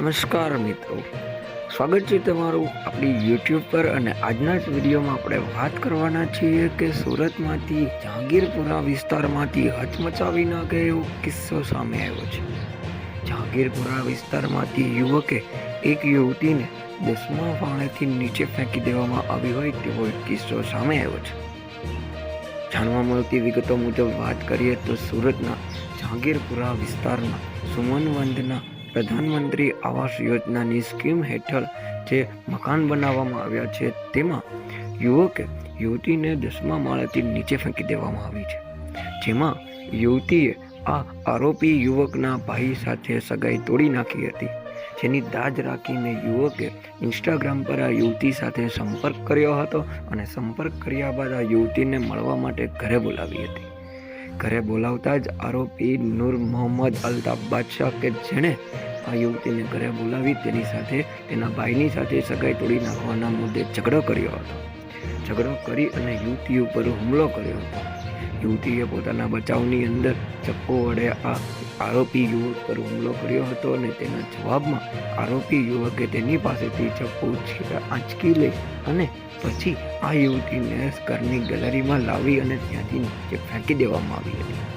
નમસ્કાર મિત્રો. સ્વાગત છે તમારું આપણી યુટ્યુબ પર અને આજના જ વિડીયોમાં આપણે વાત કરવાના છીએ કે સુરતમાંથી જહાંગીરપુરા વિસ્તારમાંથી હચમચાવી નાખે એવો કિસ્સો સામે આવ્યો છે. જહાંગીરપુરા વિસ્તારમાંથી યુવકે એક યુવતીને દસમા ફાળેથી નીચે ફેંકી દેવામાં આવી હોય તેવો કિસ્સો સામે આવ્યો છે. જાણવા મળતી વિગતો મુજબ વાત કરીએ તો સુરતના જહાંગીરપુરા વિસ્તારના સુમનવંદના પ્રધાનમંત્રી આવાસ યોજનાની સ્કીમ હેઠળ જે મકાન બનાવવામાં આવ્યા છે, તેમાં યુવકે યુવતીને દસમા માળેથી નીચે ફેંકી દેવામાં આવી છે. જેમાં યુવતીએ આ આરોપી યુવકના ભાઈ સાથે સગાઈ તોડી નાખી હતી. જેની દાજ રાખીને યુવકે ઇન્સ્ટાગ્રામ પર આ યુવતી સાથે સંપર્ક કર્યો હતો અને સંપર્ક કર્યા બાદ આ યુવતીને મળવા માટે ઘરે બોલાવી હતી. ઘરે બોલાવતા જ આરોપી નૂર મોહમ્મદ અલ્તાફ બાદશાહ કે જેણે આ યુવતીને ઘરે બોલાવી તેની સાથે તેના ભાઈની સાથે સગાઈ તોડી નાખવાના મુદ્દે ઝઘડો કર્યો હતો. ઝઘડો કરી અને યુવતી ઉપર હુમલો કર્યો હતો. યુવતીએ પોતાના બચાવની અંદર ચપ્પો વડે આ આરોપી યુવક પર હુમલો કર્યો હતો અને તેના જવાબમાં આરોપી યુવકે તેની પાસેથી ચપ્પો આંચકી લઈ અને પછી આ યુવતીને ઘરની ગેલેરીમાં લાવી અને ત્યાંથી નીચે ફેંકી દેવામાં આવી હતી.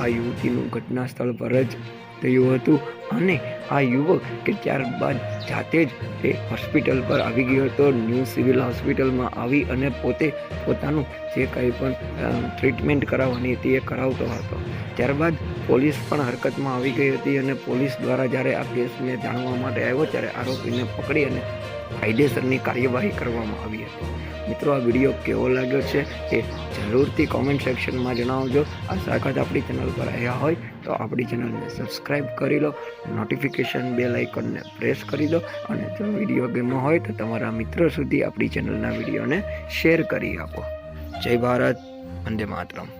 આ યુવતીનું ઘટના સ્થળ પર જ થયું હતું અને આ યુવક કે ત્યારબાદ જાતે જ તે હોસ્પિટલ પર આવી ગયો હતો. ન્યૂ સિવિલ હોસ્પિટલમાં આવી અને પોતે પોતાનું જે કંઈ પણ ટ્રીટમેન્ટ કરાવવાની હતી એ કરાવતો હતો. ત્યારબાદ પોલીસ પણ હરકતમાં આવી ગઈ હતી અને પોલીસ દ્વારા જ્યારે આ કેસને જાણવા માટે આવ્યો, ત્યારે આરોપીને પકડી અને કાયદેસરની કાર્યવાહી કરવામાં આવી હતી. મિત્રો, આ વીડિયો કેવો લાગ્યો છે એ જરૂરથી કોમેન્ટ સેક્શનમાં જણાવજો. આ સાખત આપણી ચેનલ પર આવ્યા હોય તો આપણી ચેનલને સબસ્ક્રાઈબ કરી લો નોટિફિકેશન બેલ આઇકનને પ્રેસ કરી દો અને જો વીડિયો ગમ્યો હોય તો તમારા મિત્રો સુધી આપણી ચેનલના વિડીયોને શેર કરી આપો. જય ભારત, વંદે માતરમ.